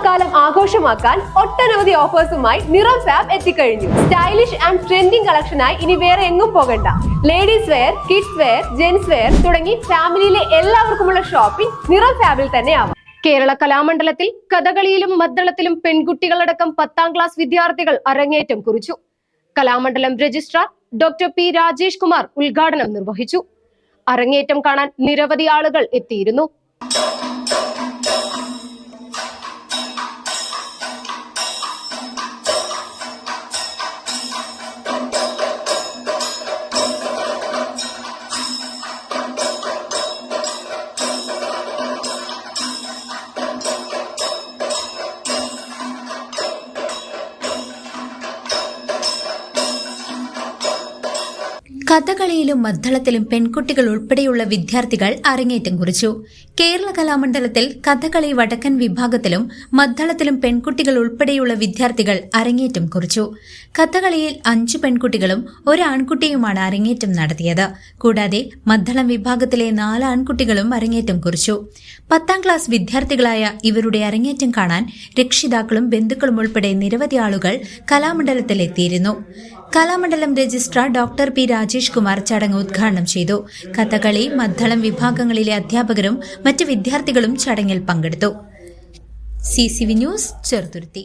ഓണക്കാലം ആഘോഷമാക്കാൻ ഒട്ടനവധി ഓഫേഴ്സുമായി നിറം ഫാബ് എത്തിക്കഴിഞ്ഞു. സ്റ്റൈലിഷ് ആൻഡ് ട്രെൻഡിംഗ് കളക്ഷനായി ഇനി വേറെ എങ്ങും പോകണ്ട. Ladies wear kids wear gents wear തുടങ്ങി ഫാമിലിയിലെ എല്ലാവർക്കുമുള്ള ഷോപ്പിംഗ് നിറം ഫാബിൽ തന്നെ ആവാം. കേരള കലാമണ്ഡലത്തിൽ കഥകളിയിലും മദ്ദളത്തിലും പെൺകുട്ടികളടക്കം പത്താം ക്ലാസ് വിദ്യാർത്ഥികൾ അരങ്ങേറ്റം കുറിച്ചു. Kalamandalam registrar doctor P Rajesh Kumar ഉദ്ഘാടനം നിർവഹിച്ചു. അരങ്ങേറ്റം കാണാൻ നിരവധി ആളുകൾ എത്തിയിരുന്നു. കഥകളിയിലും മദ്ദളത്തിലും പെൺകുട്ടികൾ ഉൾപ്പെടെയുള്ള വിദ്യാർത്ഥികൾ അരങ്ങേറ്റം കുറിച്ചു. കേരള കലാമണ്ഡലത്തിൽ കഥകളി വടക്കൻ വിഭാഗത്തിലും മദ്ദളത്തിലും പെൺകുട്ടികൾ ഉൾപ്പെടെയുള്ള വിദ്യാർത്ഥികൾ അരങ്ങേറ്റം കുറിച്ചു. കഥകളിയിൽ അഞ്ചു പെൺകുട്ടികളും ഒരു ആൺകുട്ടിയുമാണ് അരങ്ങേറ്റം നടത്തിയത്. കൂടാതെ മദ്ദളം വിഭാഗത്തിലെ നാല് ആൺകുട്ടികളും അരങ്ങേറ്റം കുറിച്ചു. പത്താം ക്ലാസ് വിദ്യാർത്ഥികളായ ഇവരുടെ അരങ്ങേറ്റം കാണാൻ രക്ഷിതാക്കളും ബന്ധുക്കളും ഉൾപ്പെടെ നിരവധി ആളുകൾ കലാമണ്ഡലത്തിൽ എത്തിയിരുന്നു Kalamandalam registrar doctor P Rajesh Kumar ചടങ്ങ് ഉദ്ഘാടനം ചെയ്തു. കഥകളി മദ്ദളം വിഭാഗങ്ങളിലെ അധ്യാപകരും മറ്റ് വിദ്യാർത്ഥികളും ചടങ്ങിൽ പങ്കെടുത്തു. C news Cheruthuruthy.